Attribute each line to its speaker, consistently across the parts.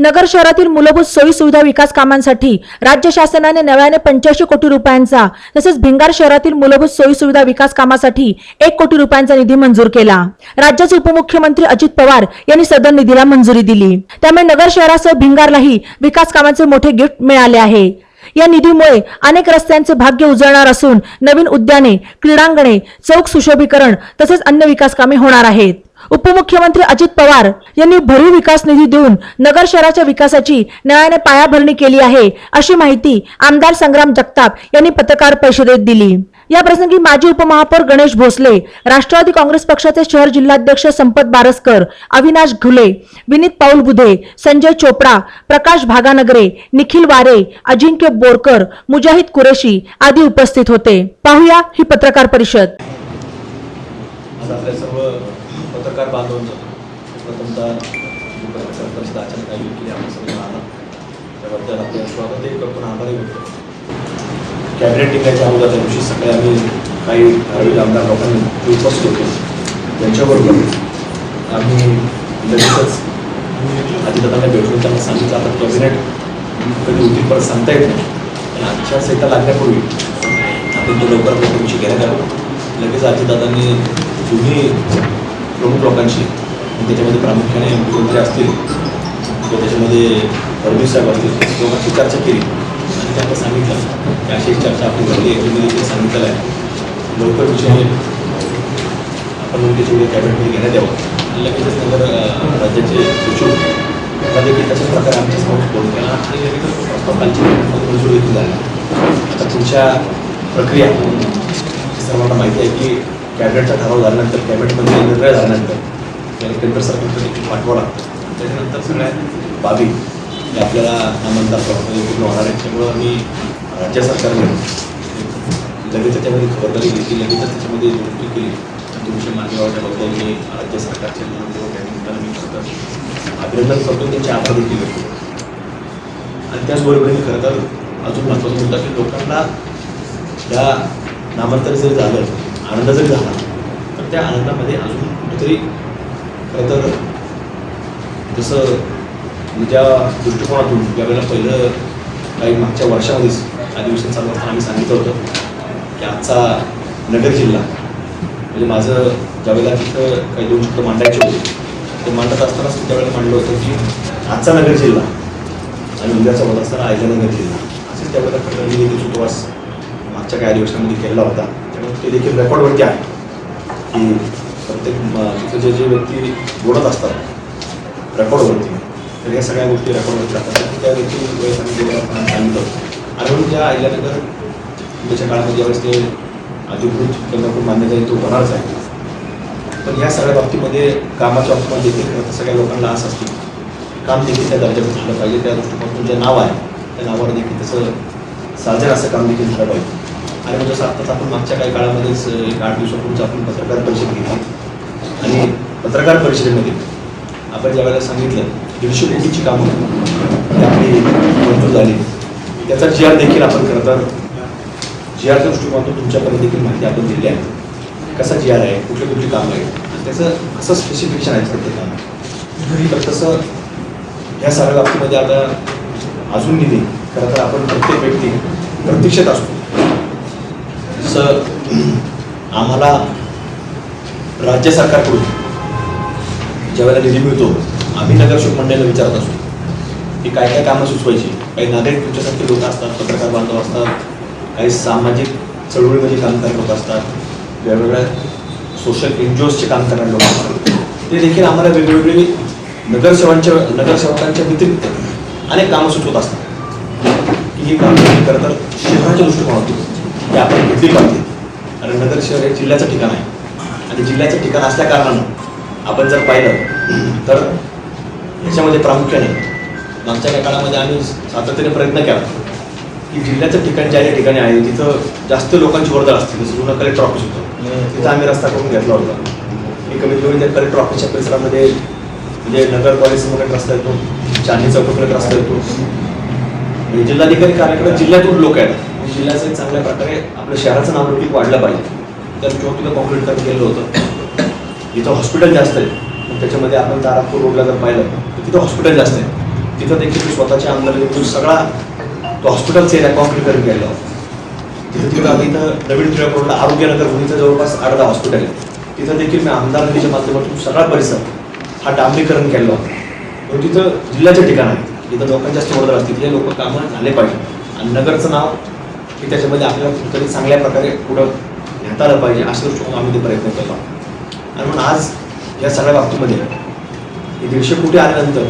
Speaker 1: नगर शहरातील मूलभूत सोयी सुविधा विकास कामांसाठी राज्य शासनाने नव्याने पंच्याऐंशी कोटी रुपयांचा तसेच भिंगार शहरातील मूलभूत सोयी सुविधा विकास कामासाठी एक कोटी रुपयांचा निधी मंजूर केला. राज्याचे उपमुख्यमंत्री अजित पवार यांनी सदर निधीला मंजुरी दिली. त्यामुळे नगर शहरासह भिंगारलाही विकास कामांचे मोठे गिफ्ट मिळाले आहे. या निधीमुळे अनेक रस्त्यांचे भाग्य उजळणार असून नवीन उद्याने क्रीडांगणे चौक सुशोभीकरण तसेच अन्य विकास कामे होणार आहेत. उपमुख्यमंत्री अजित पवार यांनी भरीव विकास निधी देऊन नगर शहराच्या विकासाची न्यायाने पायाभरणी केली आहे अशी माहिती आमदार संग्राम जगताप यांनी पत्रकार परिषदेत दिली. या प्रसंगी माजी उपमहापौर गणेश भोसले राष्ट्रवादी काँग्रेस पक्षाचे शहर जिल्हाध्यक्ष संपत बारसकर अविनाश घुले विनीत पाऊल बुधे संजय चोपडा प्रकाश भागानगरे निखिल वारे अजिंक्य बोरकर मुजाहिद कुरेशी आदी उपस्थित होते. पाहूया ही पत्रकार परिषद.
Speaker 2: आज आपल्या सर्व पत्रकार बांधवांचं प्रथमतः ही पत्रकार परिषद अचानक केली आम्ही सर्व आला त्याबद्दल आपल्या स्वागतही करतो आणि आभारही व्यक्त कॅबिनेट टिकायच्या अगोदर त्या दिवशी सकाळी आम्ही काही ठराविक आमदार लोकांनी उपस्थित होतो. त्यांच्याबरोबर आम्ही लगेचच अजितदादांना भेटून त्यांना सांगितलं आता कॅबिनेट कधी होती परत सांगता येत नाही. पण आचारसंहिता लागण्यापूर्वी आपण तो लवकर तुमची घ्यायला यावं लगेच अजितदादांनी दोन्ही प्रमुख लोकांशी. त्याच्यामध्ये प्रामुख्याने मुख्यमंत्री असतील. किंवा त्याच्यामध्ये फडणवीस साहेब असतील. लोकांची चर्चा केली. आणि त्यांना सांगितलं की अशी चर्चा आपली झाली. याच्यामध्ये ते सांगितलं आहे लवकर विषय आपण त्याच्यामध्ये कॅबिनेटमध्ये घेण्यात यावं. आणि लगेचच नंतर राज्याचे सचिव यांना देखील तशाच प्रकारे आमच्यासमोर फोन केला आणि लगेचच तो मंजूर देखील झाला आता तुमच्या प्रक्रिया सर्वांना माहिती आहे की कॅबिनेटचा ठराव झाल्यानंतर कॅबिनेटमध्ये निर्णय झाल्यानंतर त्याला केंद्र सरकारकडे देखील पाठवावं लागतं त्याच्यानंतर सगळ्या बाबी ज्या आपल्याला नामंदार प्रमाणे पूर्ण होणार आहेत. त्यामुळं आम्ही राज्य सरकारने लगेच त्याच्यामध्ये खबरदारी घेतली लगेचच त्याच्यामध्ये दुरुस्ती केली. आणि तुमच्या मान्यवराच्याबद्दल मी राज्य सरकारचे त्यानिमित्तानं मी खरं अभिनंदन करतो त्यांचे आभार देखील व्यक्त आणि त्याचबरोबर मी खरं तर अजून महत्त्वाचा मुद्दा की लोकांना या नामांतर जर झालं आनंद जरी झाला तर त्या आनंदामध्ये अजून कुठेतरी खरं तर जसं ज्या दृष्टिकोनातून ज्यावेळेला पहिलं काही मागच्या वर्षामध्येच अधिवेशन चालू असताना आम्ही सांगितलं होतं की आजचा नगर जिल्हा म्हणजे माझं ज्यावेळेला तिथं काही दोन शब्द मांडायचे होते ते मांडत असतानाच त्यावेळेला मांडलं होतं की आजचा नगर जिल्हा आणि उद्याचा होत असताना अहिल्यानगर जिल्हा असेच त्यावेळेला खरं मी सुतवास मागच्या काही अधिवेशनामध्ये केलेला होता. ते देखील रेकॉर्डवरती आहे. की प्रत्येक म- तिथं जे जे व्यक्ती बोलत असतात रेकॉर्डवरती. तर या सगळ्या गोष्टी रेकॉर्डवरती राहतात. त्या देखील वेळेस आम्ही सांगितलं होतं. आणि ज्या आल्यानंतर त्याच्या काळामध्ये ज्यावेळेस ते अधिकृत केंद्राकडून मान्यता येईल तो होणारच आहे. पण या सगळ्या बाबतीमध्ये कामाच्या बाबतीमध्ये देखील तर सगळ्या लोकांना आस असते. काम देखील त्या दर्जाचं झालं पाहिजे. त्या दृष्टिकोनातून जे नाव आहे त्या नावावर देखील तसं साजर असं काम देखील झालं पाहिजे. आणि जसं आत्ताच आपण मागच्या काही काळामध्येच एक आठ दिवसापूर्वीच आपण पत्रकार परिषद घेतली. आणि पत्रकार परिषदेमध्ये आपण ज्या वेळेला सांगितलं दीडशे कोटीची कामं आपली मंजूर झाली. त्याचा जी आर देखील आपण करत आहोत. जी आरच्या दृष्टिकोनातून तुमच्यापर्यंत देखील माहिती आपण दिली आहे. कसा जी आर आहे? कुठली कुठली कामं आहे आणि त्याचं असं स्पेसिफिकेशन आहे प्रत्येकाला तर तसं ह्या सगळ्या बाबतीमध्ये आता अजून निधी खरं तर आपण प्रत्येक व्यक्ती प्रत्यक्षात असतो. जसं आम्हाला राज्य सरकारकडून ज्यावेळेला निधी मिळतो आम्ही नगरसेवक मंडळीला विचारत असतो की काय काय कामं सुचवायची. काही नागरिक तुमच्यासारखे लोक असतात पत्रकार बांधव असतात काही सामाजिक चळवळीमध्ये काम करणारे लोक असतात वेगवेगळ्या सोशल एन जी ओजचे काम करणारे लोक असतात. ते देखील आम्हाला वेगवेगळी नगरसेवांच्या नगरसेवकांच्या व्यतिरिक्त अनेक कामं सुचवत असतात. की ही कामं आम्ही खरं तर शहराच्या दृष्टिकोनातून की आपण घेतली पाहिजे कारण नगर शहर हे जिल्ह्याचं ठिकाण आहे. आणि जिल्ह्याचं ठिकाण असल्या कारणानं आपण जर पाहिलं तर याच्यामध्ये प्रामुख्याने मागच्या या काळामध्ये आम्ही सातत्याने प्रयत्न केला की जिल्ह्याचं ठिकाण ज्या ज्या ठिकाणी आहे तिथं जास्त लोकांची वर्दळ असते. जसं जुनं कलेक्टर ऑफिस होतं. तिथं आम्ही रस्ता करून घेतला होता. हे कमीत कमी त्या कलेक्टर ऑफिसच्या परिसरामध्ये म्हणजे नगर कॉलेजसमोर एक रस्ता येतो. चांदणी चौकाकडे रस्ता येतो. म्हणजे जिल्हाधिकारी कार्याकडे जिल्ह्यातून लोक आहेत जिल्ह्याचं एक चांगल्या प्रकारे आपल्या शहराचं नावलौकिक वाढलं पाहिजे. तर किंवा तिथं कॉन्क्रीट करत गेलं होतं तिथं हॉस्पिटल जास्त आहे त्याच्यामध्ये आपण तारापूर रोडला जर पाहिलं तर तिथं हॉस्पिटल जास्त आहे. तिथं देखील मी स्वतःच्या आमदार सगळा तो हॉस्पिटलचा एरिया कॉम्प्लिटकरण केलेला होता. तिथं तिथं आम्ही इथं नवीन टिळक रोडला आरोग्यनगर म्हणून जवळपास अर्धा हॉस्पिटल आहे. तिथं देखील मी आमदार निधीच्या माध्यमातून सगळा परिसर हा डांबरीकरण केलं होतं. पण तिथं जिल्ह्याच्या ठिकाण आहे. तिथं लोकांच्या जास्त वर्दळ असते तिथे लोक कामं झाले पाहिजे. आणि नगरचं नाव की त्याच्यामध्ये आपल्याला कुठेतरी चांगल्या प्रकारे पुढं घेता आलं पाहिजे अशा दृष्टिकोन आम्ही ते प्रयत्न केला आणि म्हणून आज या सगळ्या बाबतीमध्ये हे दीडशे कोटी आल्यानंतर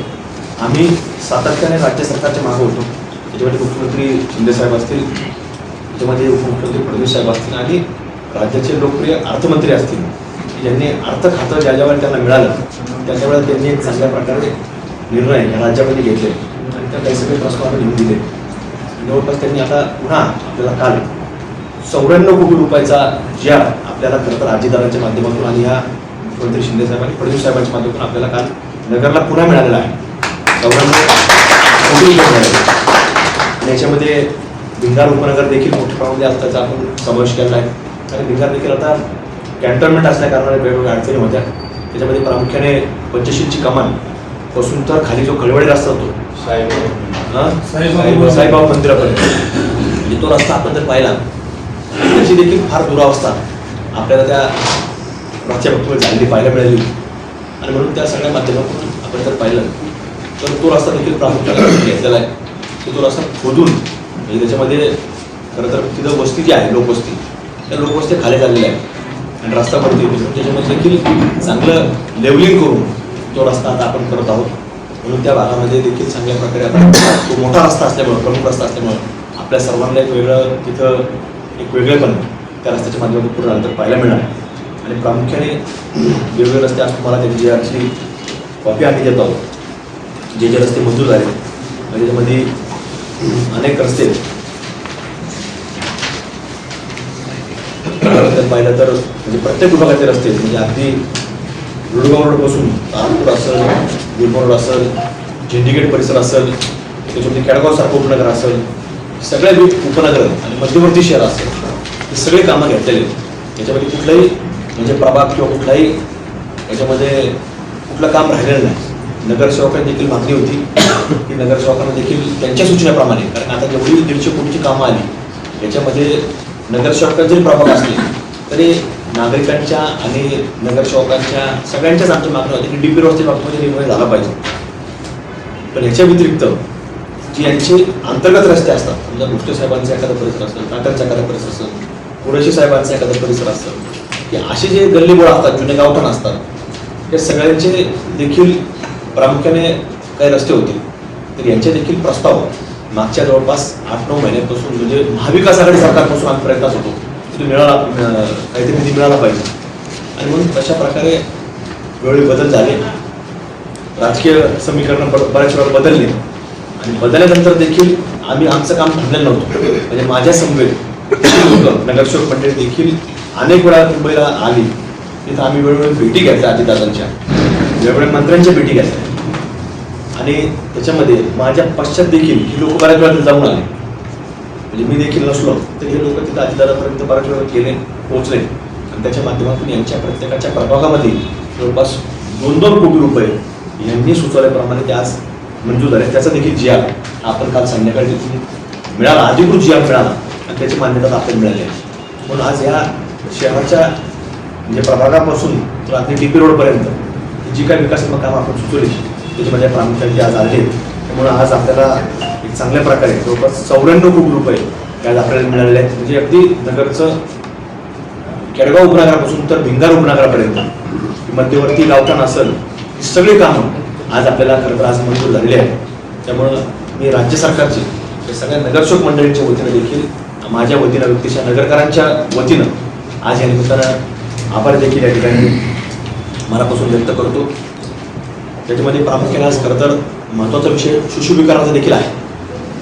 Speaker 2: आम्ही सातत्याने राज्य सरकारच्या मागे होतो. त्याच्यामध्ये मुख्यमंत्री शिंदेसाहेब असतील त्याच्यामध्ये उपमुख्यमंत्री फडणवीस साहेब असतील आणि राज्याचे लोकप्रिय अर्थमंत्री असतील. ज्यांनी अर्थ खातं ज्या ज्यावेळेला त्यांना मिळालं त्याच्या वेळेला त्यांनी एक चांगल्या प्रकारे निर्णय या राज्यामध्ये घेतले. आणि त्या काही सगळे प्रश्न लिहून दिले. जवळपास त्यांनी आता पुन्हा आपल्याला काल चौऱ्याण्णव कोटी रुपयाचा ज्या आपल्याला खरं तर आजीदारांच्या माध्यमातून आणि या मुख्यमंत्री शिंदे साहेब आणि फडणवीस साहेबांच्या माध्यमातून आपल्याला काल नगरला पुन्हा मिळालेला आहे. चौऱ्याण्णव कोटी रुपये आणि याच्यामध्ये भिंगार उपनगर देखील मोठ्या प्रमाणामध्ये असल्याचा आपण समावेश केला आहे. कारण भिंगार देखील आता कॅन्टोन्मेंट असल्याकारणाने वेगवेगळ्या अडचणी होत्या. त्याच्यामध्ये प्रामुख्याने पंचशीलची कमानपासून तर खाली जो कळवळे रस्ता होतो. साहेब साईबाबा मंदिरापर्यंत. म्हणजे तो रस्ता आपण जर पाहिला. त्याची देखील फार दुरावस्था. आपल्याला त्या रस्त्या बाबतीत झालेली पाहायला मिळाली. आणि म्हणून त्या सगळ्या माध्यमातून आपण जर पाहिलं. तर तो रस्ता देखील प्रामुख्याने घेतलेला आहे. की तो रस्ता खोदून म्हणजे त्याच्यामध्ये खरं तर तिथं वस्ती जी आहे लोकवस्ती त्या लोकवस्त्या खाली झालेल्या आहेत. आणि रस्ता बनते त्याच्यामध्ये देखील चांगलं लेवलिंग करून तो रस्ता आता आपण करत आहोत. म्हणून त्या भागामध्ये देखील चांगल्या प्रकारे तो मोठा रस्ता असल्यामुळं प्रमुख रस्ता असल्यामुळं आपल्या सर्वांना एक वेगळं तिथं एक वेगळेपण त्या रस्त्याच्या माध्यमातून पूर्ण नंतर पाहायला मिळणार. आणि प्रामुख्याने वेगवेगळे रस्ते आज तुम्हाला त्यांची जी अशी कॉपी आम्ही देत. आहोत जे जे रस्ते मंजूर झाले आणि त्याच्यामध्ये अनेक रस्ते. पाहिलं तर म्हणजे प्रत्येक विभागाचे रस्ते म्हणजे अगदी रुडगाव रोडपासून तारापूर असं गुलमोड रोड असेल झेंडीगेट परिसर असेल त्याच्यामध्ये खेडगाव सारखं उपनगर असेल सगळ्या उपनगर आणि मध्यवर्ती शहर असेल हे सगळे कामं घेतलेले त्याच्यामध्ये कुठलाही म्हणजे प्रभाग किंवा कुठलाही याच्यामध्ये कुठलं काम राहिलेलं नाही. नगरसेवकांनी देखील मागणी होती की नगरसेवकांना देखील त्यांच्या सूचनेप्रमाणे कारण आता जेवढी दीडशे कोटीची कामं आली याच्यामध्ये नगरसेवकांचे जरी प्रभाग असले तरी नागरिकांच्या आणि नगरसेवकांच्या सगळ्यांच्याच आमच्या मागण्या होत्या की डीपी रोडच्या बाबतीमध्ये निर्णय झाला पाहिजे. पण याच्या व्यतिरिक्त जी यांचे अंतर्गत रस्ते असतात समजा गोष्ट साहेबांचा एखादा परिसर असेल टाकरचा एखादा परिसर असेल कुरेशी साहेबांचा एखादा परिसर असेल की असे जे गल्लीबोळ असतात जुने गावठाण असतात या सगळ्यांचे देखील प्रामुख्याने काही रस्ते होते तर यांचे देखील प्रस्ताव मागच्या जवळपास आठ नऊ महिन्यापासून म्हणजे महाविकास आघाडी सरकारपासून आम्ही प्रयत्नास होतो. तो मिळाला काहीतरी निधी मिळाला पाहिजे. आणि म्हणून तशा प्रकारे वेळोवेळी बदल झाले. राजकीय समीकरण बऱ्याच वेळा बदलले. आणि बदलल्यानंतर देखील आम्ही आमचं काम थांबलेलं नव्हतं. म्हणजे माझ्या समवेत लोक नगरसेवक मंडळी देखील अनेक वेळा मुंबईला आली. तिथं आम्ही वेळोवेळी भेटी घेतल्या आदिदादांच्या वेगवेगळ्या मंत्र्यांच्या भेटी घ्यायचं आणि त्याच्यामध्ये माझ्या पश्चात देखील ही लोक बऱ्याच वेळा जाऊन आले. म्हणजे मी देखील नसलो तर हे लोक तिथं अधिकारापर्यंत बऱ्याच वेळ गेले पोहोचले. आणि त्याच्या माध्यमातून यांच्या प्रत्येकाच्या प्रभागामध्ये जवळपास दोन दोन कोटी रुपये यांनी सुचवल्याप्रमाणे ते आज मंजूर झाले. त्याचा देखील जी आर आपण काल संध्याकाळी तिथून मिळाला अधिकृत जी आर मिळाला आणि त्याची मान्यता आपल्याला मिळाली आहे. म्हणून आज या शहराच्या म्हणजे प्रभागापासून तर अगदी डी पी रोडपर्यंत जी काही विकासात्मक कामं आपण सुचवली त्याच्यामध्ये प्रामुख्याने आज आले आहेत. त्यामुळे आज आपल्याला चांगल्या प्रकारे जवळपास चौऱ्याण्णव कोटी रुपये आज आपल्याला मिळालेले आहेत. म्हणजे अगदी नगरचं केडगाव उपनगरापासून तर भिंगार उपनगरापर्यंत मध्यवर्ती गावठाण असेल ही सगळी कामं आज आपल्याला खरं तर आज मंजूर झालेली आहेत. त्यामुळं मी राज्य सरकारचे सगळ्या नगरसेवक मंडळींच्या वतीनं देखील माझ्या वतीनं व्यक्तीच्या नगरकरांच्या वतीनं आज या निमित्तानं आभार देखील या ठिकाणी मनापासून व्यक्त करतो. त्याच्यामध्ये प्रामुख्याने आज खरं तर महत्त्वाचा विषय सुशोभीकरणाचा देखील आहे.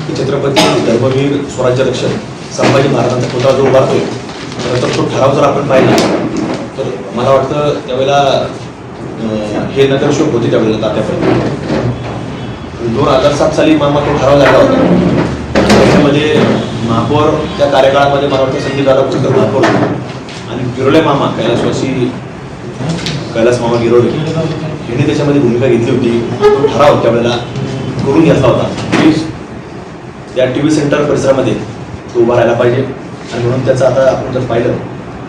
Speaker 2: की छत्रपती धर्मवीर स्वराज्य रक्षक संभाजी महाराजांचा पुतळा जो उभारतोय तर तो ठराव जर आपण पाहिला तर मला वाटतं त्यावेळेला हे नगरशोक होते त्यावेळेला तात्यापर्यंत. दोन हजार सात साली मामा तो ठराव झाला होता. त्याच्यामध्ये महापौर त्या कार्यकाळामध्ये मला वाटतं संदीप दादा कुठेतर महापौर आणि गिरोळे मामा कैलासवासी कैलास मामा गिरोळे यांनी त्याच्यामध्ये भूमिका घेतली होती. तो ठराव त्यावेळेला करून घेतला होता. या त्या टी व्ही सेंटर परिसरामध्ये तो उभा राहायला पाहिजे. आणि म्हणून त्याचा आता आपण जर पाहिलं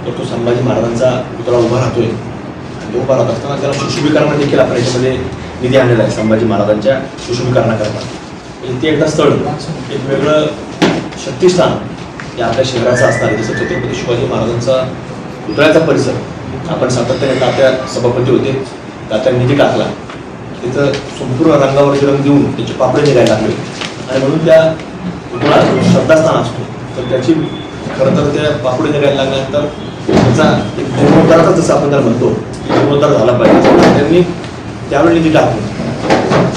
Speaker 2: तर तो संभाजी महाराजांचा पुतळा उभा राहतोय. आणि तो उभा राहत असताना त्याला सुशोभीकरण देखील आपण याच्यामध्ये निधी आणलेला आहे संभाजी महाराजांच्या सुशोभीकरणाकरता. म्हणजे ते एकदा स्थळ एक वेगळं शक्तिस्थान हे आपल्या शहराचं असणार जसं छत्रपती शिवाजी महाराजांचा पुतळ्याचा परिसर आपण सातत्याने तात्या सभापती होते तात्या निधी टाकला. तिथं संपूर्ण रंगावरती रंग देऊन त्याचे पापडे निघायला लागले. आणि म्हणून त्या शब्दास्थान श्रद्धास्थान असतो तर त्याची खरं तर त्या पापुडे निघायला लागल्यानंतर त्याचा एक जीर्णोद्धाराचा जसं आपण त्याला म्हणतो जीर्णोद्धार झाला पाहिजे. त्यांनी त्यावेळी निधी टाकली.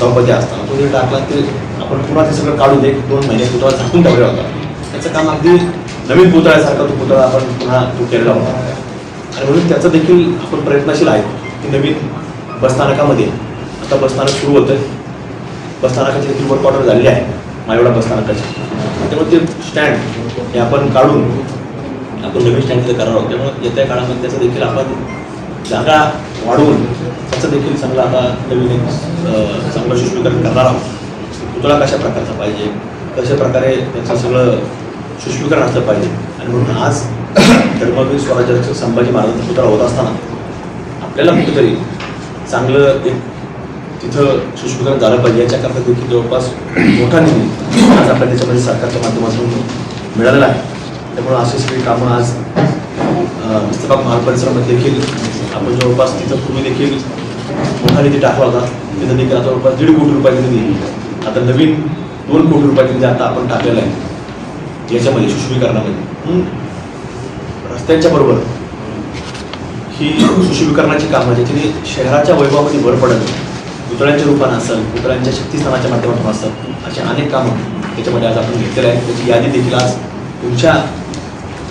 Speaker 2: चौपती असताना तो निधी टाकला ते आपण पुन्हा ते सगळं काढून एक दोन महिने पुतळा झाकून ठेवला होता. त्याचं काम अगदी नवीन पुतळ्यासारखा तो पुतळा आपण पुन्हा तो केलेला होता. आणि म्हणून त्याचं देखील आपण प्रयत्नशील आहे की नवीन बसस्थानकामध्ये. आता बसस्थानक सुरू होतं बसस्थानकाची देखील वर्क ऑर्डर झालेली आहे. मायवडा बसस्थानकाची त्यामुळे ते स्टँड हे आपण काढून आपण नवीन स्टँड तिथे करणार आहोत त्यामुळे येत्या काळामध्ये त्याचं देखील आपण जागा वाढवून त्याचं देखील चांगलं आता नवीन एक चांगलं सुशोभीकरण करणार आहोत. पुतळा कशा प्रकारचा पाहिजे? कशा प्रकारे त्याचं सगळं सुशोभीकरण असलं पाहिजे? आणि म्हणून आज धर्मवीर स्वराज्याचं संभाजी महाराजांचा पुतळा होत असताना आपल्याला कुठेतरी चांगलं एक तिथं सुशोभीकरण झालं पाहिजे याच्याकरता देखील जवळपास मोठा निधी आज आपल्या त्याच्यामध्ये सरकारच्या माध्यमातून मिळालेला आहे. त्यामुळे असे सगळी कामं आज अं, विस्तृत महाल परिसरामध्ये देखील आपण जवळपास तिथं पूर्वी देखील मोठा निधी टाकला होता. तिथं देखील आता जवळपास दीड कोटी रुपयाचा निधी आता नवीन दोन कोटी रुपयाचा निधी आता आपण टाकलेला आहे. याच्यामध्ये सुशोभीकरणामध्ये. रस्त्यांच्या बरोबर ही सुशोभीकरणाची कामं ज्याच्याने शहराच्या वैभवामध्ये भर पडत पुतळ्यांच्या रूपानं असेल पुतळ्यांच्या शक्तीस्थानाच्या माध्यमातून असेल अशी अनेक कामं त्याच्यामध्ये आज आपण घेतलेलं आहे त्याची यादी देखील आज तुमच्या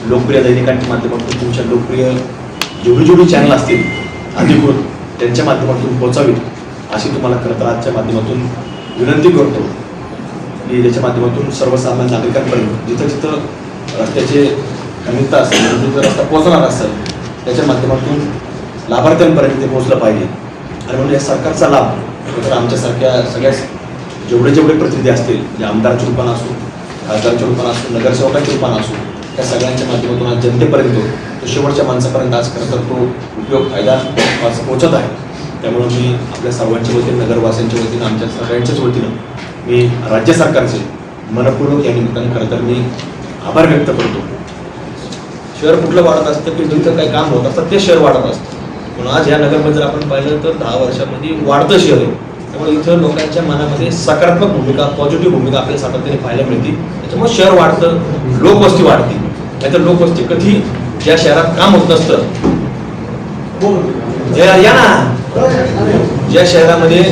Speaker 2: लोकप्रिय दैनिकांच्या माध्यमातून तुमच्या लोकप्रिय जेवढी जेवढी चॅनल असतील अधिकृत त्यांच्या माध्यमातून पोचावीत अशी तुम्हाला खरं तर आजच्या माध्यमातून विनंती करतो. की ज्याच्या माध्यमातून सर्वसामान्य नागरिकांपर्यंत जिथं जिथं रस्त्याचे कमीता असेल जिथं जिथं रस्ता पोहोचणार असेल त्याच्या माध्यमातून लाभार्थ्यांपर्यंत ते पोचलं पाहिजे. आणि म्हणून या सरकारचा लाभ तर आमच्यासारख्या सगळ्या जेवढे जेवढे प्रतिनिधी असतील जे आमदारच्या रूपानं असो खासदारच्या रूपानं असो नगरसेवकांच्या रूपानं असो त्या सगळ्यांच्या माध्यमातून आज जनतेपर्यंत तो शेवटच्या माणसापर्यंत आज खरं तर तो उपयोग फायदा आज आहे. त्यामुळं मी आपल्या सर्वांच्या वतीनं नगरवासियांच्या वतीनं आमच्या सगळ्यांच्याच वतीनं मी राज्य सरकारचे मनपूर्वक या निमित्तानं खरं तर मी आभार व्यक्त करतो. शहर कुठलं वाढत असतं की जिथं काही काम होत असतं ते शहर वाढत असतं. म्हणून आज या नगरमध्ये जर आपण पाहिलं तर दहा वर्षामध्ये वाढतं शहर आहे त्यामुळे इथं लोकांच्या मनामध्ये सकारात्मक भूमिका पॉझिटिव्ह भूमिका आपल्याला सातत्याने पाहायला मिळते. त्याच्यामुळे शहर वाढतं लोकवस्ती वाढते. नाहीतर लोकवस्ती कधी ज्या शहरात काम होत असतं या या ना. ज्या शहरामध्ये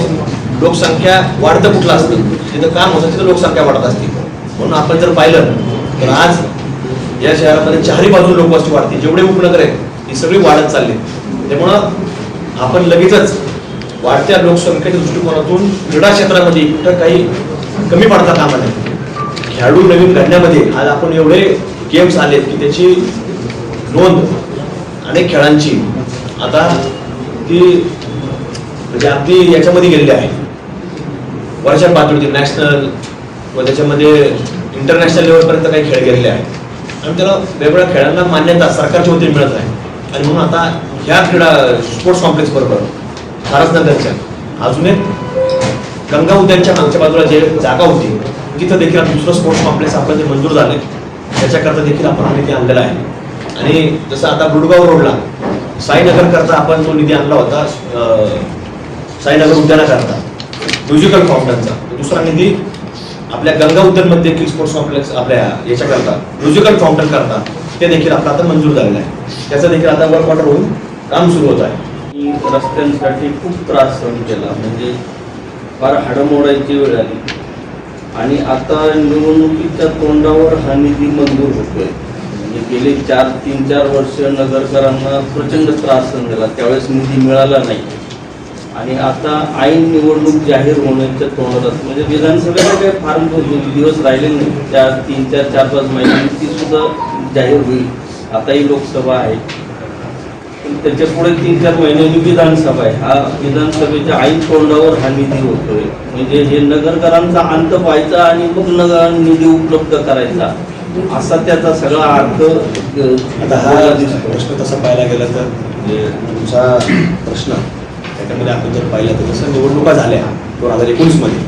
Speaker 2: लोकसंख्या वाढतं कुठलं असतं तिथं काम होतं तिथं लोकसंख्या वाढत असते. म्हणून आपण जर पाहिलं तर आज या शहरामध्ये चारही बाजून लोकवस्ती वाढते. जेवढे उपनगर आहेत ती सगळी वाढत चालली त्यामुळं आपण लगेचच वाढत्या लोकसंख्येच्या दृष्टिकोनातून क्रीडा क्षेत्रामध्ये कुठं काही कमी पडता कामा नये खेळाडू नवीन घडण्यामध्ये आज आपण एवढे गेम्स आलेत की त्याची नोंद अनेक खेळांची आता ती म्हणजे अगदी याच्यामध्ये गेलेली आहे. वर्षा पातळीतील नॅशनल व त्याच्यामध्ये इंटरनॅशनल लेवलपर्यंत काही खेळ गेलेले आहेत. आणि त्याला वेगवेगळ्या खेळांना मान्यता सरकारच्या वतीने मिळत आहे. आणि म्हणून आता या क्रीडा स्पोर्ट्स कॉम्प्लेक्स बरोबर. फारसनगरच्या अजून एक गंगा उद्यानच्या मागच्या बाजूला जे जागा होती तिथं देखील दुसरं स्पोर्ट्स कॉम्प्लेक्स आपलं जे मंजूर झाले त्याच्याकरता देखील आपण निधी आणलेला आहे. आणि जसं आता बुडगाव रोडला साईनगरकरता आपण तो निधी आणला होता साईनगर उद्यानाकरता म्युझिकल फाउंटनचा दुसरा निधी आपल्या गंगा उद्यानमध्ये देखील स्पोर्ट्स कॉम्प्लेक्स आपल्या याच्याकरता म्युझिकल फाउंटन करता ते देखील आपला आता मंजूर झालेलं आहे. त्याचं देखील आता वर्क ऑर्डर होऊन काम सुरू होत आहे.
Speaker 3: मी रस्त्यांसाठी खूप त्रास सहन केला. म्हणजे फार हाडमोडायची वेळ आली. आणि आता निवडणुकीच्या तोंडावर हा निधी मंजूर होतोय. म्हणजे गेले चार तीन चार वर्ष नगरकरांना प्रचंड त्रास सहन झाला. त्यावेळेस निधी मिळाला नाही. आणि आता ऐन निवडणूक जाहीर होण्याच्या तोंडात म्हणजे विधानसभेला काही फार दिवस राहिले नाही चार तीन चार चार पाच महिन्यांनी ती सुद्धा जाहीर होईल. आताही लोकसभा आहे. त्याच्या पुढे तीन चार महिन्यांनी विधानसभा आहे. हा विधानसभेच्या ऐन तोंडावर हा निधी होतोय. म्हणजे हे नगरकरांचा अंत व्हायचा आणि मग नगर निधी उपलब्ध करायचा. असा त्याचा सगळा अर्थ
Speaker 2: आता हा प्रश्न तसा पाहायला गेला तर तुमचा प्रश्न त्याच्यामध्ये आपण जर पाहिलं तर जसं निवडणुका झाल्या दोन हजार एकोणीसमध्ये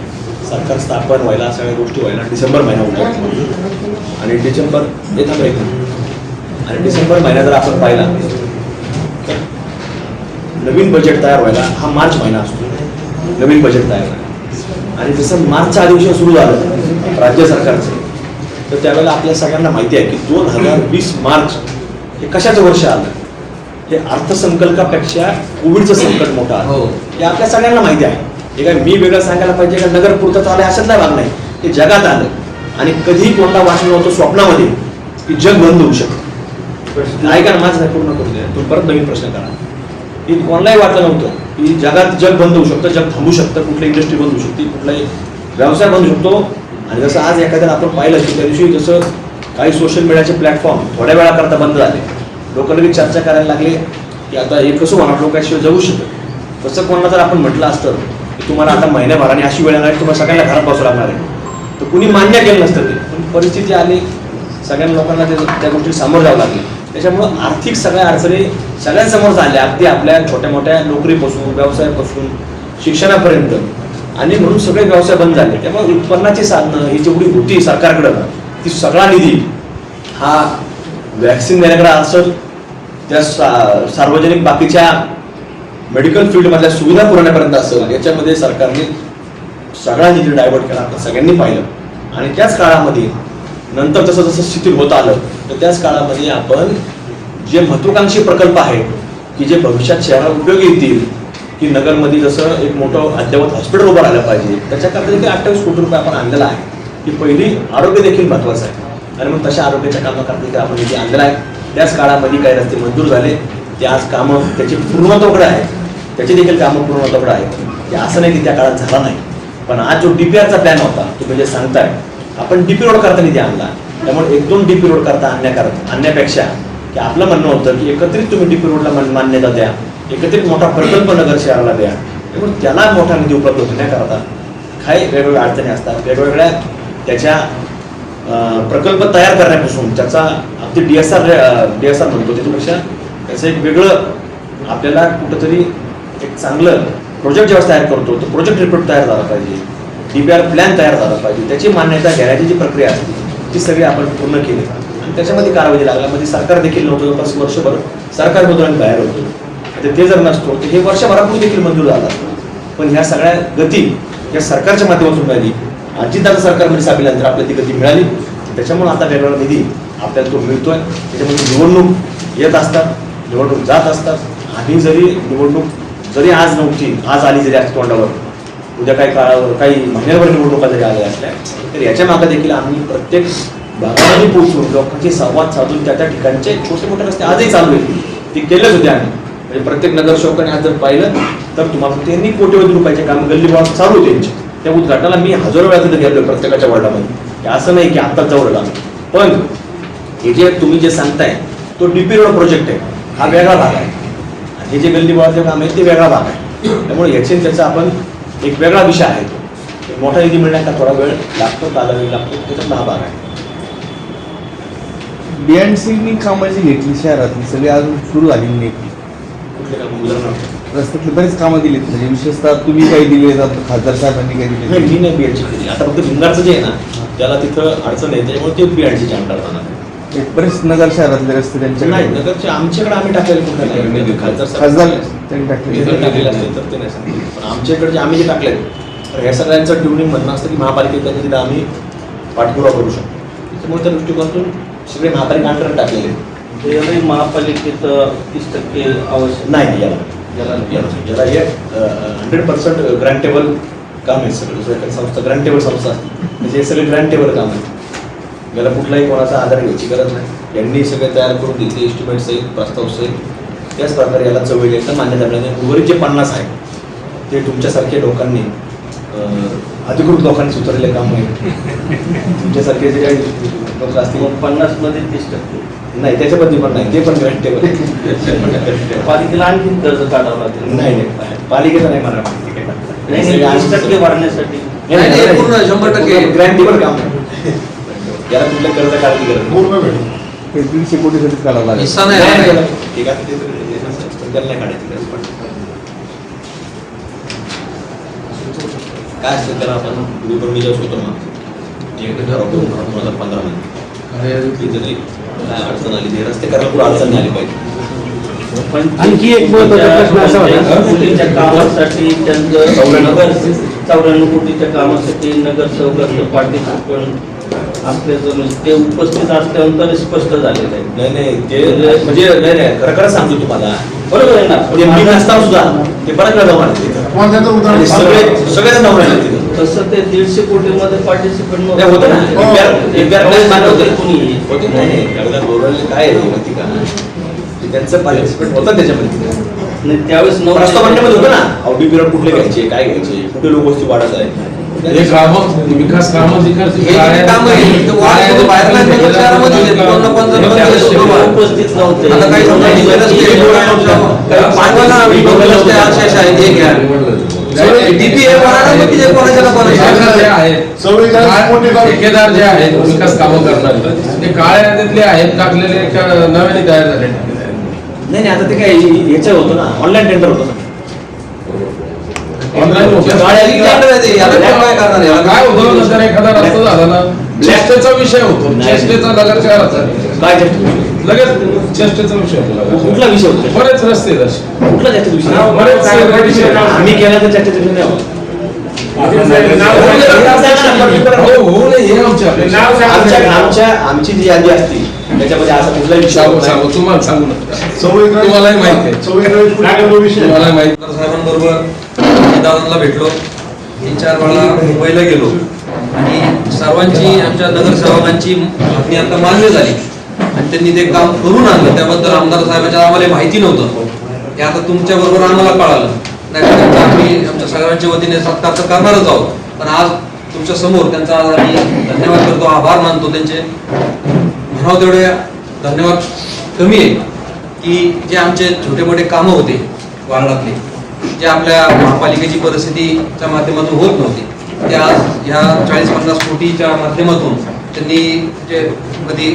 Speaker 2: सरकार स्थापन व्हायला सगळ्या गोष्टी व्हायला डिसेंबर महिना होता. आणि डिसेंबर येत एक आणि डिसेंबर महिना जर आपण पाहिला नवीन बजेट तयार व्हायला हा मार्च महिना असतो. नवीन बजेट तयार व्हायला. आणि जसं मार्चचं अधिवेशन सुरू झालं राज्य सरकारचं तर त्यावेळेला आपल्या सगळ्यांना माहिती आहे की दोन हजार वीस मार्च हे कशाचं वर्ष आलं? हे अर्थसंकल्पापेक्षा कोविडचं संकट मोठं आलं.
Speaker 3: हो.
Speaker 2: हे आपल्या सगळ्यांना माहिती आहे. हे काय मी वेगळं सांगायला पाहिजे का? नगर पुरतं आलं अशातला भाग नाही. हे जगात आलं. आणि कधीही कोणता वाचलं नव्हतं स्वप्नामध्ये की जग बंद होऊ शकतं. ऐका ना माझं नाही पूर्ण करू द्या. तुम्ही परत नवीन प्रश्न करा. हे कोणालाही वाटलं नव्हतं की जगात जग बंद होऊ शकतं जग थांबू शकतं कुठली इंडस्ट्री बंद होऊ शकते कुठलाही व्यवसाय बंद होऊ शकतो. आणि जसं आज एखाद्याला आपण पाहिलं की त्या दिवशी जसं काही सोशल मीडियाचे प्लॅटफॉर्म थोड्या वेळाकरता बंद झाले. लोक लगेच चर्चा करायला लागले की आता हे कसं होणार लोकांशिवाय जगू शकत तसं कोणाला जर आपण म्हटलं असतं की तुम्हाला आता महिन्याभराने अशी वेळ येणार आहे तुम्हाला सगळ्यांना घरात बसू लागणार आहे. तर कुणी मान्य केलं नसतं ते. पण परिस्थिती आली सगळ्या लोकांना त्या गोष्टी सामोरं जावं लागली. त्याच्यामुळं आर्थिक सगळ्या अडचणी सगळ्यांसमोर झाल्या. अगदी आपल्या छोट्या मोठ्या नोकरीपासून व्यवसायापासून शिक्षणापर्यंत. आणि म्हणून सगळे व्यवसाय बंद झाले. त्यामुळे उत्पन्नाची साधनं ही जेवढी होती सरकारकडं ती सगळा निधी हा व्हॅक्सिन देण्याकडे असेल त्या सा- सार्वजनिक बाकीच्या मेडिकल फील्डमधल्या सुविधा पुरवण्यापर्यंत असेल याच्यामध्ये सरकारने सगळा निधी डायव्हर्ट केला. आपण सगळ्यांनी पाहिलं. आणि त्याच काळामध्ये नंतर जसं जसं शिथिल होत आलं तर त्याच काळामध्ये आपण जे महत्वाकांक्षी प्रकल्प आहेत की जे भविष्यात शहरात उपयोगी येतील की नगरमध्ये जसं एक मोठं अद्ययावत हॉस्पिटल उभं राहिलं पाहिजे त्याच्याकरता देखील अठ्ठावीस कोटी रुपये आपण आणलेला आहे की पहिली आरोग्य देखील महत्वाचं आहे. आणि मग तशा आरोग्याच्या कामाकरता देखील आपण निधी आणलेला आहे. त्याच काळामध्ये काही रस्ते मंजूर झाले ते आज कामं त्याची पूर्णत्वाकडे आहेत त्याची देखील कामं पूर्णत्वाकडे आहेत. ते असं नाही की त्या काळात झाला नाही. पण आज जो डी पी आरचा प्लॅन होता तुम्ही जे सांगताय आपण डीपी रोड करता निधी आणला. त्यामुळे एक दोन डीपी रोड करता आणण्याकरता आणण्यापेक्षा की आपलं म्हणणं होतं की एकत्रित तुम्ही डीपी रोडला मान्यता द्या. एकत्रित मोठा प्रकल्प नगर शहराला द्या. त्यामुळे त्याला मोठा निधी उपलब्ध होण्याकरता काही वेगवेगळ्या अडचणी असतात. वेगवेगळ्या त्याच्या प्रकल्प तयार करण्यापासून त्याचा अगदी D S R D S R म्हणतो त्याच्यापेक्षा त्याचं एक वेगळं आपल्याला कुठंतरी एक चांगलं प्रोजेक्ट जेव्हा तयार करतो तो प्रोजेक्ट रिपोर्ट तयार झाला पाहिजे. डीपीआर आर प्लॅन तयार झाला पाहिजे. त्याची मान्यता घेण्याची जी प्रक्रिया असते ती सगळी आपण पूर्ण केली. आणि त्याच्यामध्ये कारवाई लागला. म्हणजे सरकार देखील नव्हतं जवळपास वर्षभर सरकारमधून आम्ही बाहेर होतो. आता ते जर नसतो तर हे वर्षभरापूर्वी देखील मंजूर झालं असतं. पण ह्या सगळ्या गती या सरकारच्या माध्यमातून मिळाली अजितदादा सरकारमध्ये म्हणजे सापल्यानंतर आपल्याला ती गती मिळाली. त्याच्यामुळे आता वेगवेगळा निधी आपल्याला तो मिळतोय. त्याच्यामध्ये निवडणूक येत असतात निवडणूक जात असतात. आणि जरी निवडणूक जरी आज नव्हती आज आली जरी आज तोंडावर उद्या काही काळावर काही महिन्यावर निवडणुका जरी आल्या असल्या तर याच्या मागे देखील आम्ही प्रत्येक भागामध्ये पोहोचून लोकांशी संवाद साधून त्या त्या ठिकाणचे छोटे मोठे रस्ते आजही चालू आहेत. ते केलेच होते आम्ही. म्हणजे प्रत्येक नगरसेवकाने आज जर पाहिलं तर तुम्हाला त्यांनी कोटीवधी रुपयाचे काम गल्ली बोळात चालू त्यांचे त्या उद्घाटनाला मी हजारो वेळा तिथे गेलो प्रत्येकाच्या वॉर्डामध्ये. असं नाही की आत्ताच जवळ आम्ही. पण हे जे तुम्ही जे सांगताय तो डीपी रोड प्रोजेक्ट आहे. हा वेगळा भाग आहे. आणि हे जे गल्ली बोळातले काम आहे ते वेगळा भाग आहे. त्यामुळे याचे त्याचं त्याचा आपण एक वेगळा विषय आहे तो. मोठा निधी मिळण्याचा थोडा वेळ लागतो कालावधी लागतो त्याच्यात हा भाग आहे
Speaker 4: बीएनसीनी कामं जी घेतली शहरातली सगळी अजून सुरू
Speaker 2: कुठले काम उदाहरण
Speaker 4: रस्त्यातले बरेच कामं दिलीत म्हणजे विशेषतः तुम्ही काही दिले जातं खासदार साहेबांनी काही
Speaker 2: नाही
Speaker 4: दिले
Speaker 2: मी नाही बियाडची केली. आता फक्त भिंगारचं जे आहे ना त्याला तिथं अडचण येते त्यामुळे ते बियाडची जाण करताना.
Speaker 4: एक बरेच नगर शहरातले रस्ते
Speaker 2: नाही
Speaker 4: त्यांच्याकडे
Speaker 2: नगरचे आमच्याकडे आम्ही टाकलेले कुठे नाही. खासदार साहेब-
Speaker 4: त्यांनी
Speaker 2: जर
Speaker 4: टाकले
Speaker 2: टाकलेले असते तर ते नाही सांगितलं. पण आमच्याकडे जे आम्ही जे टाकले तर ह्या सगळ्यांचं ट्युनिंग म्हणणं असतं की महापालिकेच्या तिथं आम्ही पाठपुरावा करू शकतो. त्यामुळे त्या दृष्टिकोनातून सगळे महापालिका अंतर टाकलेले आहेत.
Speaker 3: यालाही महापालिकेचं तीस टक्के आवश्यक
Speaker 2: नाही याला
Speaker 3: याला नाही.
Speaker 2: याला- याला हे हंड्रेड पर्सेंट ग्रँटेबल काम आहे सगळं. संस्था ग्रँटेबल संस्था असते म्हणजे हे सगळे ग्रँटेबल काम आहे. याला कुठलाही कोणाचा आधार घ्यायची गरज नाही. यांनी सगळे तयार करून दिले एस्टिमेट सहित प्रस्ताव सहित. त्याच प्रकारे याला चवळी एकदा मान्यता मिळाली उर्वरित जे पन्नास आहे ते तुमच्यासारख्या लोकांनी अधिकृत लोकांनी सुचवलेले काम आहे तुमच्यासारखे जे काही लोक असतील
Speaker 3: मग पन्नासमध्ये तीस टक्के.
Speaker 2: नाही त्याच्यामध्ये पण नाही. ते पण ग्रँटेबल आहे
Speaker 3: पालिकेला आणखीन कर्ज काढावं लागेल.
Speaker 2: नाही नाही. पालिकेचं नाही मला.
Speaker 3: नाही, टक्के
Speaker 5: पूर्ण शंभर टक्के.
Speaker 2: ग्रँटेबल काम आहे. याला कुठलं कर्ज काढायची गरज नाही.
Speaker 6: पूर्ण
Speaker 4: ते दीडशे कोटीसाठीच काढावं लागेल
Speaker 5: हिस्सा
Speaker 2: नाही,
Speaker 5: नाही
Speaker 2: नाही,
Speaker 5: आहे.
Speaker 2: नाही. ठीक आहे, ते तर- ते नसेल, पण त्याला नाही काढायची गरज पडत. काय असतं त्याला आपण ग्रुपवर मी जेव्हा होतो ना एक ठरवतो दोन हजार पंधरा मध्ये की जरी काय अडचण आली ते रस्ते करायला पुढे अडचण नाही आली पाहिजे
Speaker 3: पण
Speaker 7: आणखी एक महत्त्वाचा प्रश्न असा होता.
Speaker 3: मुलींच्या कामासाठी त्यांचं नगर चौऱ्याण्णव कोटीच्या कामासाठी नगरसेवकाचं पार्टिसिपंट असल्याचं ते उपस्थित असल्यानंतर स्पष्ट झालेलं आहे.
Speaker 2: नाही नाही ते म्हणजे नाही नाही खरं खरं सांगतो तुम्हाला.
Speaker 3: बरोबर आहे ना?
Speaker 2: ते मी नसताना सुद्धा. ते तिथं.
Speaker 6: त्याचं
Speaker 2: आणि
Speaker 6: उदाहरण
Speaker 2: सगळे सगळे तिथं.
Speaker 3: तसं ते दीडशे कोटीमध्ये पार्टिसिपंट
Speaker 2: नाही, होतं ना.
Speaker 6: हो.
Speaker 2: बार.
Speaker 3: कोणी?
Speaker 2: होते नाही. काय आहे माहिती का? ते त्यांचं पार्टिसिपेंट होतं त्याच्यामध्ये.
Speaker 3: नाही त्यावेळेस नऊ
Speaker 2: प्रस्ताव होतं ना. ऑडिओ पिरियड कुठले घ्यायचे काय घ्यायचे? कुठे लोक वस्तू वाढत आहे
Speaker 8: हे काम विकास कामं.
Speaker 3: उपस्थित नव्हते.
Speaker 8: ठेकेदार जे आहेत विकास कामं करणारे ते काळ्या यादीतले आहेत टाकलेले का नव्याने तयार झाले.
Speaker 2: नाही नाही आता ते काय याचं होतं ना ऑनलाईन टेंडर होतं ना.
Speaker 8: ऑनलाईन
Speaker 5: गाड्या टेंडर आहे ते, याला काय
Speaker 8: होतं नंतर एखादा रस्ता झाला ना चेष्टेचा विषय होतो. चेष्टेचा नगर शहराचा
Speaker 2: काय
Speaker 8: लगेच चेष्टेचा विषय होतो
Speaker 2: कुठला विषय होता.
Speaker 8: बरेच रस्ते.
Speaker 2: कुठला विषय. आम्ही केला तर चर्चेचा विषय नाही आमची जी यादी असते त्याच्यामध्ये असा कुठला विषय
Speaker 8: सांगू तुम्हाला सांगू नका
Speaker 6: चव्वेचाळीस
Speaker 8: तुम्हालाही माहिती आहे.
Speaker 5: साहेबांबरोबर दादांना भेटलो. तीन चार वेळा मुंबईला गेलो. आणि सर्वांची आमच्या नगरसेवकांची मागणी आता मान्य झाली. आणि त्यांनी ते काम करून आणलं. त्याबद्दल आमदार साहेबांच्या आम्हाला माहिती नव्हतं. हे आता तुमच्या बरोबर आम्हाला कळालं. नाही आम्ही आमच्या सगळ्यांच्या वतीने सत्कार तर करणारच आहोत. पण आज तुमच्यासमोर त्यांचा आज आम्ही धन्यवाद करतो. आभार मानतो त्यांचे. म्हणावं तेवढे धन्यवाद कमी आहे की जे आमचे छोटे मोठे कामं होते वार्डातले. जे आपल्या महापालिकेची परिस्थितीच्या माध्यमातून होत नव्हते. ते आज ह्या चाळीस पन्नास कोटीच्या माध्यमातून त्यांनी जे कधी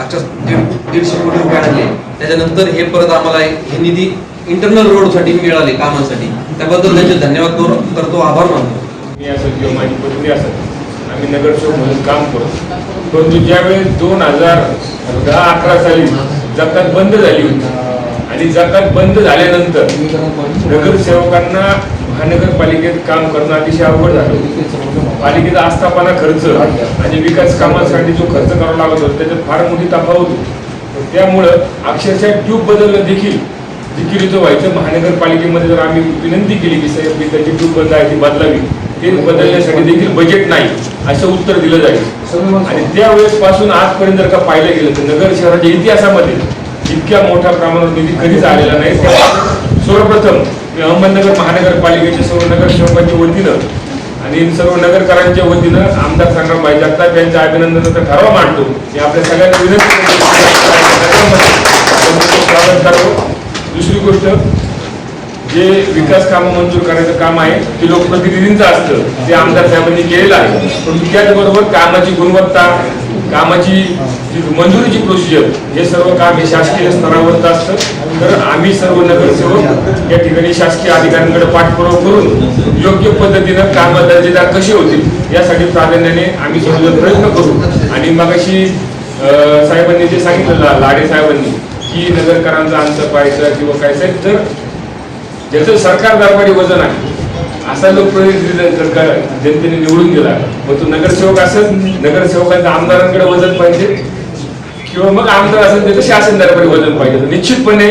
Speaker 5: आजच्या दीड दीडशे कोटी रुपये आणले त्याच्यानंतर हे परत आम्हाला हे निधी इंटरनल रोडसाठी मिळाले कामासाठी. त्याबद्दल त्यांचे धन्यवाद करू करतो आभार मानतो.
Speaker 9: मी असं किंवा माझी पत्नी असत आम्ही नगरसेवक म्हणून काम करतो परंतु ज्यावेळेस दोन हजार दहा अकरा साली जकात बंद झाली होती. आणि जकात बंद झाल्यानंतर नगरसेवकांना महानगरपालिकेत काम करणं अतिशय अवघड झालं. पालिकेचा आस्थापना खर्च आणि विकास कामासाठी जो खर्च करावा लागत होता त्याच्यात फार मोठी तफावत होती. त्यामुळं अक्षरशः ट्यूब बदलणं देखील देखील जो व्हायचं. महानगरपालिकेमध्ये जर आम्ही विनंती केली की साहेब मी त्याची ट्यूब बंद आहे ती बदलावी. ते बदलण्यासाठी देखील बजेट नाही असं उत्तर दिलं जाईल. आणि त्यावेळेस पासून आजपर्यंत जर का पाहिलं गेलं तर नगर शहराच्या इतिहासामध्ये इतक्या मोठ्या प्रमाणात निधी कधीच आलेला नाही. सर्वप्रथम मी अहमदनगर महानगरपालिकेच्या सर्व नगर सेवकांच्या वतीनं आणि सर्व नगरकरांच्या वतीनं आमदार संग्रामभाई जगताप यांच्या अभिनंदनाचा ठराव मांडतो. मी आपल्या सगळ्यांना विनंती करतो स्वागत करावं दुसरी गोष्ट जे विकास कामं मंजूर करायचं काम आहे ते लोकप्रतिनिधींचं असतं. ते आमदार साहेबांनी केलेलं आहे. पण त्याचबरोबर कामाची गुणवत्ता कामाची जी मंजुरीची प्रोसिजर हे सर्व काम हे शासकीय स्तरावरच असतं. तर आम्ही सर्व नगरसेवक या ठिकाणी शासकीय अधिकाऱ्यांकडे पाठपुरावा करून योग्य पद्धतीनं काम दर्जेदार कसे होतील यासाठी प्राधान्याने आम्ही सर्वजण प्रयत्न करू. आणि मगाशी साहेबांनी जे सांगितलं लाडे साहेबांनी की नगरकरांचं अंतर पाहायचं किंवा काय साहेब जर ज्याचं सरकार दरबारी वजन आहे असा लोकप्रतिनिधी जर जर का जनतेने निवडून गेला मग तो नगरसेवक असेल नगरसेवकांचं आमदारांकडे वजन पाहिजे. किंवा मग आमदार असेल त्याचं शासनदाराकडे वजन पाहिजे. निश्चितपणे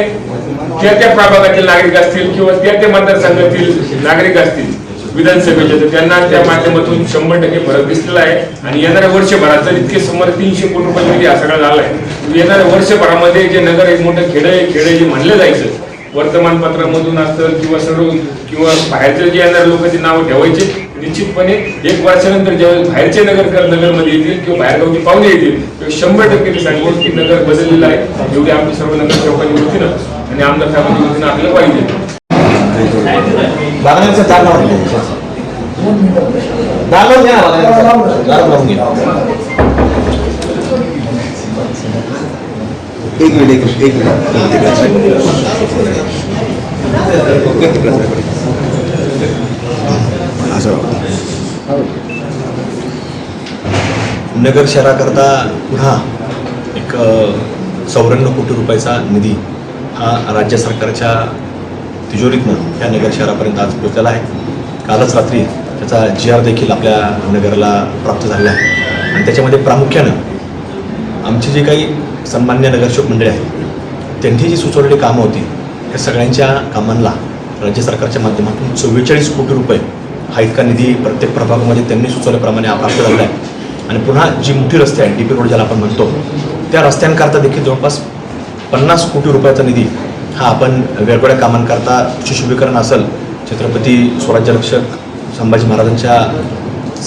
Speaker 9: त्या त्या प्रभागातील नागरिक असतील किंवा त्या त्या मतदारसंघातील नागरिक असतील विधानसभेचे तर त्यांना त्या माध्यमातून शंभर टक्के फरक दिसलेला आहे. आणि येणाऱ्या वर्षभरात जर इतके समोर तीनशे कोटी रुपये निधी हा सगळा झालाय येणाऱ्या वर्षभरामध्ये जे नगर एक मोठं खेळ आहे, खेडे जे म्हणलं जायचं वर्तमानपत्रामधून असतं किंवा सर्व किंवा बाहेरचे जे येणारे लोक ते नावं ठेवायचे निश्चितपणे एक वर्षानंतर ज्यावेळेस बाहेरचे नगर नगरमध्ये येतील किंवा बाहेरगावचे पाहुणे येतील तेव्हा शंभर टक्के ते सांगतील की नगर बदललेलं आहे. एवढी आमची सर्व नगर नगरसेवकांची वतीनं आणि आमदार साहेबांच्या वतीनं आपल्याला पाहिजे.
Speaker 4: एक मिनिट एक मिनिट एक मिनिट. असं
Speaker 2: नगर शहराकरता पुन्हा एक चौऱ्याण्णव कोटी रुपयाचा निधी हा राज्य सरकारच्या तिजोरीतनं या नगर शहरापर्यंत आज पोहोचलेला आहे. कालच रात्री त्याचा जी आर देखील आपल्या नगराला प्राप्त झालेला आहे. आणि त्याच्यामध्ये प्रामुख्यानं आमची जी काही सन्मान्य नगरसेवक मंडळी आहेत त्यांनी जी सुचवलेली कामं होती या सगळ्यांच्या कामांना राज्य सरकारच्या माध्यमातून चव्वेचाळीस कोटी रुपये हा इतका निधी प्रत्येक प्रभागामध्ये त्यांनी सुचवल्याप्रमाणे प्राप्त झालेला आहे. आणि पुन्हा जी मोठी रस्ते आहेत डी पी रोड ज्याला आपण म्हणतो त्या रस्त्यांकरता देखील जवळपास पन्नास कोटी रुपयाचा निधी हा आपण वेगवेगळ्या कामांकरता सुशुभीकरण असेल छत्रपती स्वराज्यरक्षक संभाजी महाराजांच्या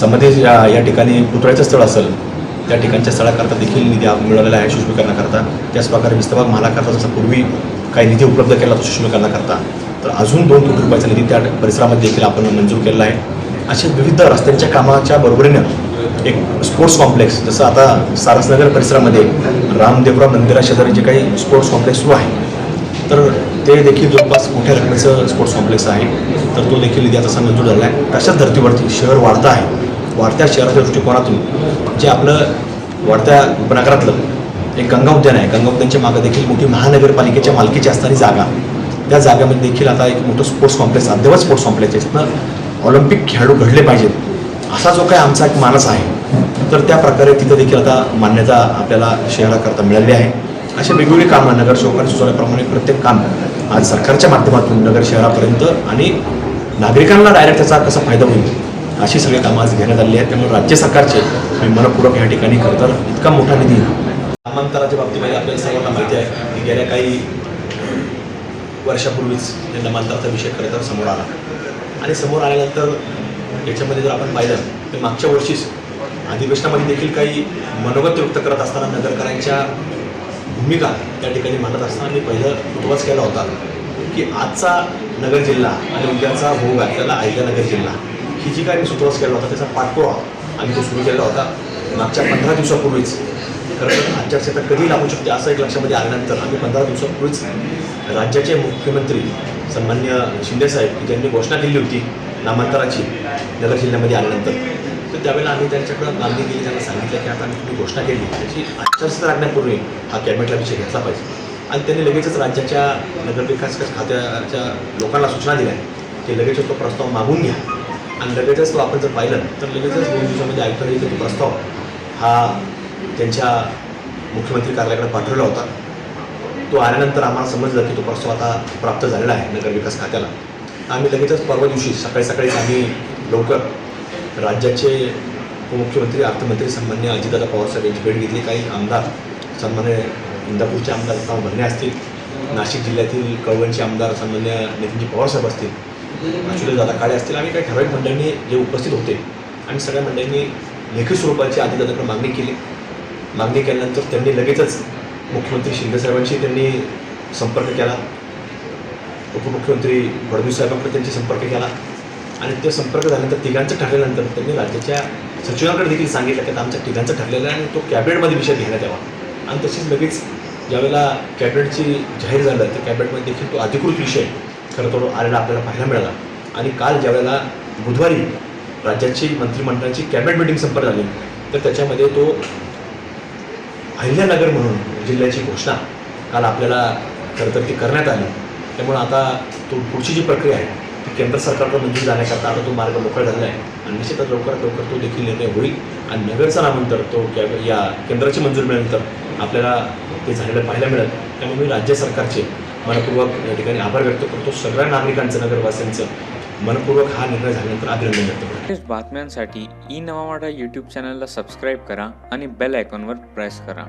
Speaker 2: समाधी या ठिकाणी पुतळ्याचं स्थळ असेल त्या ठिकाणच्या स्थळाकरता देखील निधी आप- मिळालेला आहे सुशोभीकरणाकरता त्याचप्रकारे विस्तभाग महालाकरता जसा पूर्वी काही निधी उपलब्ध केला होता सुशोभीकरणाकरता तर अजून दोन कोटी रुपयाचा निधी त्या परिसरामध्ये देखील आपण मंजूर केलेला आहे. असे विविध रस्त्यांच्या कामाच्या बरोबरीनं एक स्पोर्ट्स कॉम्प्लेक्स जसं आता सारसनगर परिसरामध्ये रामदेवराव मंदिरा शेजारी जे काही स्पोर्ट्स कॉम्प्लेक्स सुरू आहे तर ते देखील जवळपास मोठ्या रकमेचं स्पोर्ट्स कॉम्प्लेक्स आहे. तर तो देखील निधी आता मंजूर झाला आहे. तशाच धर्तीवरती शहर वाढतं आहे. वाढत्या शहराच्या दृष्टिकोनातून जे आपलं वाढत्या उपनगरातलं एक गंगा उद्यान आहे. गंगा उद्यानच्या मागं देखील मोठी महानगरपालिकेच्या मालकीची असणारी जागा. त्या जागेमध्ये देखील आता एक मोठं स्पोर्ट्स कॉम्प्लेक्स अद्यावत स्पोर्ट्स कॉम्प्लेक्स आहे. त्यातनं ऑलिम्पिक खेळाडू घडले पाहिजेत. असा जो काही आमचा एक मानस आहे तर त्या प्रकारे तिथं देखील आता मान्यता आपल्याला शहराकरता मिळाली आहे. अशा वेगवेगळी कामं नगरसेवकांनी सुचवल्याप्रमाणे प्रत्येक काम आज सरकारच्या माध्यमातून नगर शहरापर्यंत आणि नागरिकांना डायरेक्ट त्याचा कसा फायदा होईल अशी सगळी कामं आज घेण्यात आली आहेत. त्यामुळे राज्य सरकारचे मी मनपूर्वक या ठिकाणी करतात इतका मोठा निधी नामांतराच्या बाबतीमध्ये आपल्याला सर्वांना माहिती आहे की गेल्या काही वर्षापूर्वीच या नामांतराचा विषय खरं तर समोर आला. आणि समोर आल्यानंतर याच्यामध्ये जर आपण पाहिलं तर मागच्या वर्षीच अधिवेशनामध्ये देखील काही मनोगत व्यक्त करत असताना नगरकरांच्या भूमिका त्या ठिकाणी मांडत असताना मी पहिलं उद्वास केला होता की आजचा नगर जिल्हा आणि उद्याचा भोग आहे त्याला नगर जिल्हा. ही जी काय केला होता त्याचा पाठपुरा आम्ही तो सुरू केला होता मागच्या पंधरा दिवसापूर्वीच. खरं तर आचारसंहिता कधी लागू शकते असं एक लक्षामध्ये आल्यानंतर आम्ही पंधरा दिवसापूर्वीच राज्याचे मुख्यमंत्री सन्मान्य शिंदेसाहेब ज्यांनी घोषणा केली होती नामांतराची नगर जिल्ह्यामध्ये आल्यानंतर तर त्यावेळेला आम्ही त्यांच्याकडं मागणी केली त्यांना सांगितलं की आता आम्ही तुम्ही घोषणा केली त्याची आचारसंहिता लागण्यापूर्वी हा कॅबिनेटला विषय घेतला पाहिजे. आणि त्यांनी लगेचच राज्याच्या नगरविकास खात्याच्या लोकांना सूचना दिल्या की लगेचच तो प्रस्ताव मागून घ्या. आणि लगेचच तो आपण जर पाहिलं तर लगेचच दोन दिवसामध्ये आयुक्तांनी तो प्रस्ताव हा त्यांच्या मुख्यमंत्री कार्यालयाकडे पाठवला होता. तो आल्यानंतर आम्हाला समजलं की तो प्रस्ताव आता प्राप्त झालेला आहे नगरविकास खात्याला. आम्ही लगेचच परवा दिवशी सकाळी सकाळीच आम्ही लवकर राज्याचे उपमुख्यमंत्री अर्थमंत्री सन्मान्य अजितदादा पवारसाहेब यांची भेट घेतली. काही आमदार सन्मान्य इंदापूरचे आमदार भरणे असतील. नाशिक जिल्ह्यातील कळवणचे आमदार सन्मान्य नितीनजी पवारसाहेब असतील. अच्युतदादा काळे असतील आम्ही काही ठराविक मंडळींनी जे उपस्थित होते आणि सगळ्या मंडळींनी लेखी स्वरूपाची आदिदादाकडे मागणी केली. मागणी केल्यानंतर त्यांनी लगेचच मुख्यमंत्री शिंदेसाहेबांशी त्यांनी संपर्क केला. उपमुख्यमंत्री फडणवीस साहेबांकडे त्यांची संपर्क केला. आणि ते संपर्क झाल्यानंतर तिघांचं ठरल्यानंतर त्यांनी राज्याच्या सचिवांकडे देखील सांगितलं की आमच्या तिघांचं ठरलेलं आहे आणि तो कॅबिनेटमध्ये विषय घेण्यात यावा. आणि तशीच लगेच ज्यावेळेला कॅबिनेटची जाहीर झालं तर कॅबिनेटमध्ये देखील तो अधिकृत विषय खरं तर आलेला आपल्याला पाहायला मिळाला. आणि काल ज्यावेळेला बुधवारी राज्याची मंत्रिमंडळाची कॅबिनेट मिटिंग संपन्न झाली तर त्याच्यामध्ये तो अहिल्यानगर म्हणून जिल्ह्याची घोषणा काल आपल्याला खरं तर ती करण्यात आली. त्यामुळे आता तो पुढची जी प्रक्रिया आहे ती केंद्र सरकारकडे मंजूर जाण्याकरता आता तो मार्ग मोकळा झालेला आहे. आणि निश्चितच लवकरात लवकर तो देखील निर्णय होईल आणि नगरचा नामांतर तो कॅब या केंद्राची मंजूर मिळाल्यानंतर आपल्याला ते झालेलं पाहायला मिळेल. त्यामुळे मी राज्य सरकारचे मनपूर्वक या ठिकाणी आभार व्यक्त करतो. सगळ्या नागरिकांचं नगरवासियांचं मनपूर्वक हा निर्णय झाल्यानंतर अभिनंदन व्यक्त करतो.
Speaker 10: लेटेस्ट बातम्यांसाठी ई नवामाडा यूट्यूब चॅनलला सबस्क्राईब करा आणि बेल आयकॉनवर प्रेस करा.